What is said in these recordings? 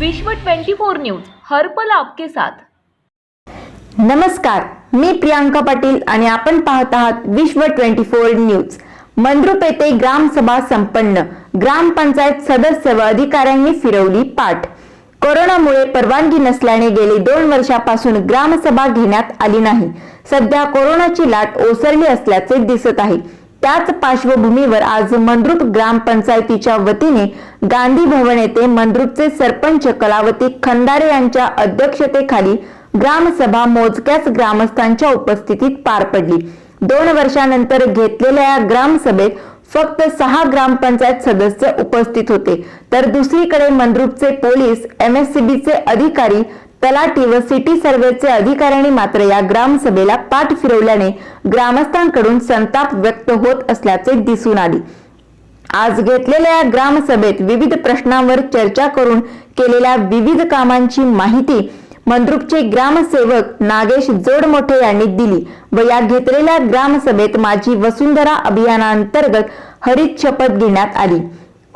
विश्व 24 न्यूज हरपल आपके साथ. नमस्कार मी प्रियांका पाटील आणि आपण पाहत आहात विश्व ट्वेंटी फोर न्यूज. मंद्रुप येथे ग्रामसभा संपन्न ग्रामपंचायत सदस्य व अधिकाऱ्यांनी फिरवली पाठ. कोरोनामुळे परवानगी नसल्याने गेली दोन वर्षापासून ग्रामसभा घेण्यात आली नाही. सध्या कोरोनाची लाट ओसरली असल्याचे दिसत आहे. त्याच पार्श्वभूमीवर आज मंद्रुप ग्रामपंचायतीच्या वतीने गांधी भवन येथे मंद्रुपचे सरपंच कलावती खंदारे यांच्या अध्यक्षतेखाली ग्रामसभा मोजक्याच ग्रामस्थांच्या उपस्थितीत पार पडली. दोन वर्षानंतर घेतलेल्या या ग्रामसभेत फक्त सहा ग्रामपंचायत सदस्य उपस्थित होते. तर दुसरीकडे मंद्रुपचे पोलीस एमएससीबीचे अधिकारी तलाठी व सिटी सर्व्हेचे अधिकाऱ्यांनी मात्र या ग्रामसभेला पाठ फिरवल्याने ग्रामस्थांकडून संताप व्यक्त होत असल्याचे दिसून आले. आज घेतलेल्या या ग्रामसभेत विविध प्रश्नांवर चर्चा करून केलेल्या विविध कामांची माहिती मंद्रुपचे ग्रामसेवक नागेश जोडमोठे यांनी दिली व या घेतलेल्या ग्रामसभेत माझी वसुंधरा अभियानांतर्गत हरित शपथ घेण्यात आली.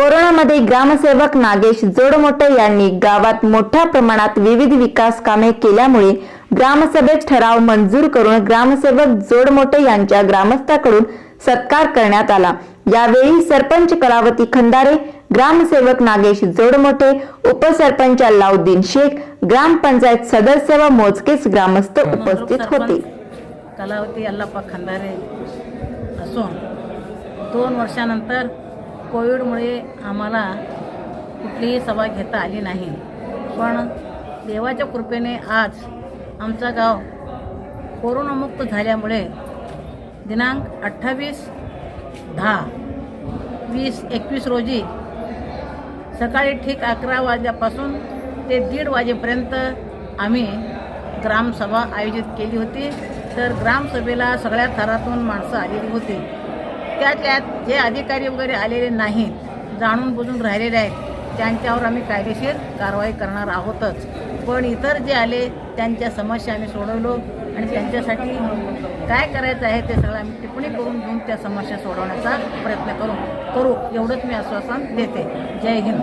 कोरोनामध्ये ग्रामसेवक नागेश जोडमोठे यांनी गावात मोठ्या प्रमाणात विविध विकास कामे केल्यामुळे ग्रामसभेत ठराव मंजूर करून ग्रामसेवक जोडमोठे यांच्या ग्रामस्थाकडून सत्कार करण्यात आला. यावेळी सरपंच कलावती खंदारे ग्रामसेवक नागेश जोडमोठे उपसरपंच अल्लाउद्दीन शेख ग्रामपंचायत सदस्य व मोजकेच ग्रामस्थ उपस्थित होते. कलावती अल्लाप्पा खंदारे असून दोन वर्षानंतर कोविडमुळे आम्हाला कुठलीही सभा घेता आली नाही. पण देवाच्या कृपेने आज आमचं गाव कोरोनामुक्त झाल्यामुळे दिनांक अठ्ठावीस दहा वीस एकवीस रोजी सकाळी ठीक अकरा वाजल्यापासून ते दीड वाजेपर्यंत आम्ही ग्रामसभा आयोजित केली होती. तर ग्रामसभेला सगळ्या थरातून माणसं आलेली होती. त्यात जे अधिकारी वगैरे आलेले नाहीत जाणून बुजून राहिलेले आहेत त्यांच्यावर आम्ही कायदेशीर कारवाई करणार आहोतच. पण इतर जे आले त्यांच्या समस्या आम्ही सोडवलो आणि त्यांच्यासाठी काय करायचं आहे ते सगळं आम्ही टिप्पणी करून घेऊन त्या समस्या सोडवण्याचा प्रयत्न करू करू. एवढंच मी आश्वासन देते. जय हिंद.